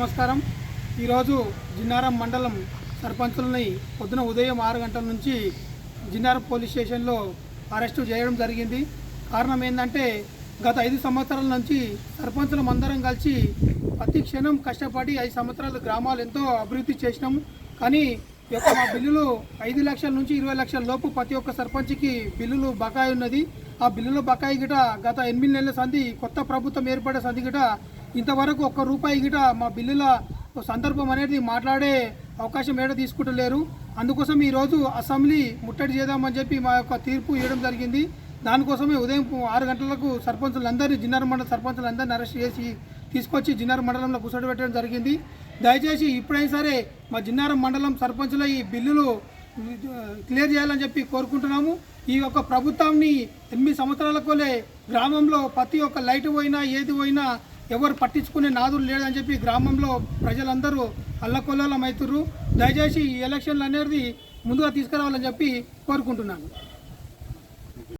నమస్కారం. ఈరోజు జిన్నారం మండలం సర్పంచులని పొద్దున ఉదయం ఆరు గంటల నుంచి జిన్నారం పోలీస్ స్టేషన్లో అరెస్టు చేయడం జరిగింది. కారణం ఏంటంటే గత ఐదు సంవత్సరాల నుంచి సర్పంచులం అందరం కలిసి ప్రతి క్షణం కష్టపడి ఐదు సంవత్సరాలు గ్రామాలు ఎంతో అభివృద్ధి చేసినాము. కానీ ఈ యొక్క మా బిల్లులు ఐదు లక్షల నుంచి ఇరవై లక్షల లోపు ప్రతి ఒక్క సర్పంచ్కి బిల్లులు బకాయి ఉన్నది. ఆ బిల్లుల బకాయి గిట గత ఎనిమిది నెలల సంధి కొత్త ప్రభుత్వం ఏర్పడే సంధి గిట ఇంతవరకు ఒక్క రూపాయి గిట మా బిల్లుల సందర్భం అనేది మాట్లాడే అవకాశం ఏడ తీసుకుంటలేరు. అందుకోసం ఈరోజు అసెంబ్లీ ముట్టడి చేద్దామని చెప్పి మా యొక్క తీర్పు ఇవ్వడం జరిగింది. దానికోసమే ఉదయం ఆరు గంటలకు సర్పంచులందరినీ జిన్నర్ మండల సర్పంచులందరినీ అరెస్ట్ చేసి తీసుకొచ్చి జిన్నారం మండలంలో కూర్చోబెట్టడం జరిగింది. దయచేసి ఇప్పుడైనా సరే మా జిన్నారం మండలం సర్పంచుల ఈ బిల్లులు క్లియర్ చేయాలని చెప్పి కోరుకుంటున్నాము. ఈ యొక్క ప్రభుత్వాన్ని ఎనిమిది సంవత్సరాలకోలే గ్రామంలో ప్రతి ఒక్క లైట్ పోయినా ఏది పోయినా ఎవరు పట్టించుకునే నాదులు లేదని చెప్పి గ్రామంలో ప్రజలందరూ అల్లకొల్లం అవుతుర్రు. దయచేసి ఈ ఎలక్షన్లు అనేది ముందుగా తీసుకురావాలని చెప్పి కోరుకుంటున్నాను.